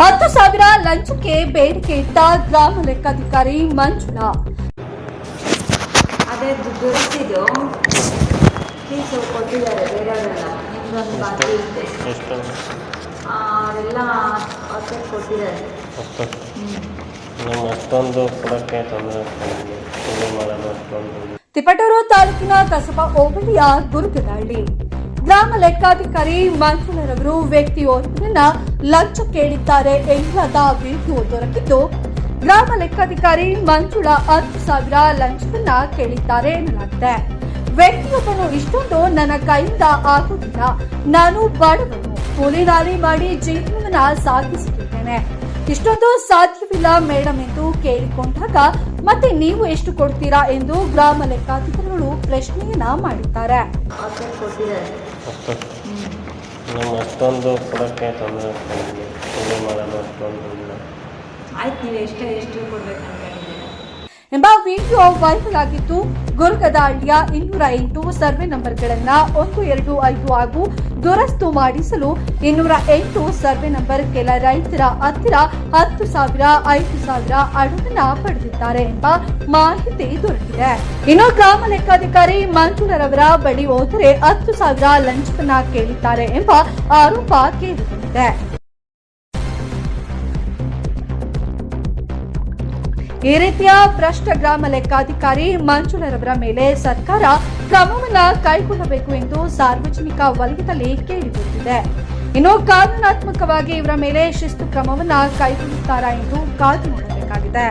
ಹತ್ತು ಸಾವಿರ ಲಂಚಕ್ಕೆ ಬೇಡಿಕೆ ಇಟ್ಟ ಗ್ರಾಮ ಲೆಕ್ಕಾಧಿಕಾರಿ ಮಂಜುಳಾ ಅದೇ ದುರಸ್ತಿದು ಫೀಸು ಕೊಟ್ಟಿದ್ದಾರೆ ಬೇರೆಯವರೆಲ್ಲ. ನಿಮ್ದೊಂದು ಬಾಕಿ ಇದೆ. ಎಷ್ಟು. ಆ, ಅವರೆಲ್ಲ ಹೊಟ್ಟೆ ಕೊಟ್ಟಿದ್ದಾರೆ. ನಮ್ಮ ಅಷ್ಟೊಂದು ಕೊಡೋಕ್ಕೆ ತೊಂದರೆ ಆಗ್ತಾಯಿದೆ ಇದು. ಮಾಡೋಣ ಅಷ್ಟೊಂದು ತಿಪಟೂರು ತಾಲೂಕಿನ ಕಸಬಾ ಹೋಬಳಿಯ ಗುರುಗದಹಳ್ಳಿ ಗ್ರಾಮ ಲೆಕ್ಕಾಧಿಕಾರಿ ಮಂಜುಳರವರು ವ್ಯಕ್ತಿಯೋರ್ವರನ್ನ ಲಂಚ ಕೇಳಿದ್ದಾರೆ ಎನ್ನಲಾದ ವಿಡಿಯೋ ದೊರಕಿದ್ದು, ಗ್ರಾಮ ಲೆಕ್ಕಾಧಿಕಾರಿ ಮಂಜುಳಾ ಹತ್ತು ಸಾವಿರ ಲಂಚವನ್ನ ಕೇಳಿದ್ದಾರೆ ಎನ್ನಲಾಗಿದೆ. ವ್ಯಕ್ತಿಯೊಬ್ಬನು ಇಷ್ಟೊಂದು ನನ್ನ ಕೈಯಿಂದ ಆಗುವುದಿಲ್ಲ ನಾನು ಬಡವನು. ಕೂಲಿ ನಾಲಿ ಮಾಡಿ ಜೀವನವನ್ನ ಸಾಗಿಸುತ್ತಿದ್ದೇನೆ. ಇಷ್ಟೊಂದು ಸಾಧ್ಯವಿಲ್ಲ ಮೇಡಮ್ ಎಂದು ಕೇಳಿಕೊಂಡಾಗ, ಮತ್ತೆ ನೀವು ಎಷ್ಟು ಕೊಡ್ತೀರಾ? ಎಂದು ಗ್ರಾಮ ಲೆಕ್ಕಾಧಿಕಾರಿಗಳು ಪ್ರಶ್ನೆಯನ್ನ ಮಾಡಿದ್ದಾರೆ. ಅಷ್ಟು. ನಮ್ಮ ಅಷ್ಟೊಂದು ಕೊಡೋಕ್ಕೆ ತೊಂದರೆ ಮಾಡೋಣ ಅಷ್ಟೊಂದು ಆಯ್ತು ನೀವು ಎಷ್ಟು ಎಷ್ಟು ಕೊಡಬೇಕು ಅನ್ಕೊಂಡಿದ್ದೀರಾ ಎಂಬ ವಿಡಿಯೋ ವೈರಲ್ ಆಗಿದ್ದು ಗುರುಗದಹಳ್ಳಿಯ ಇನ್ನೂರ ಎಂಟು ಸರ್ವೆ ನಂಬರ್ಗಳನ್ನ ಒಂದು, ಎರಡು, ಐದು ಹಾಗೂ ದುರಸ್ತು ಮಾಡಿಸಲು ಇನ್ನೂರ ಎಂಟು ಸರ್ವೆ ನಂಬರ್ ಕೆಲ ರೈತರ ಹತ್ತಿರ ಹತ್ತು ಸಾವಿರ, ಐದು ಸಾವಿರ ಅಡವನ್ನ ಪಡೆದಿದ್ದಾರೆ ಎಂಬ ಮಾಹಿತಿ ದೊರಕಿದೆ ಇನ್ನು ಗ್ರಾಮ ಲೆಕ್ಕಾಧಿಕಾರಿ ಮಂಜುಳರವರ ಬಳಿ ಹೋದರೆ ಹತ್ತು ಸಾವಿರ ಲಂಚವನ್ನ ಕೇಳಿದ್ದಾರೆ ಎಂಬ ಆರೋಪ ಕೇಳಿಬಂದಿದೆ. ಈ ರೀತಿಯ ಭ್ರಷ್ಟ ಗ್ರಾಮ ಲೆಕ್ಕಾಧಿಕಾರಿ ಮಂಜುಳರವರ ಮೇಲೆ ಸರ್ಕಾರ ಕ್ರಮವನ್ನ ಕೈಗೊಳ್ಳಬೇಕು ಎಂದು ಸಾರ್ವಜನಿಕ ವಲಯದಲ್ಲಿ ಕೇಳಿಬರುತ್ತಿದೆ ಇನ್ನು ಕಾನೂನಾತ್ಮಕವಾಗಿ ಇವರ ಮೇಲೆ ಶಿಸ್ತು ಕ್ರಮವನ್ನ ಕೈಗೊಳ್ಳುತ್ತಾರಾ ಎಂದು ಕಾದು ನೋಡಬೇಕಾಗಿದೆ.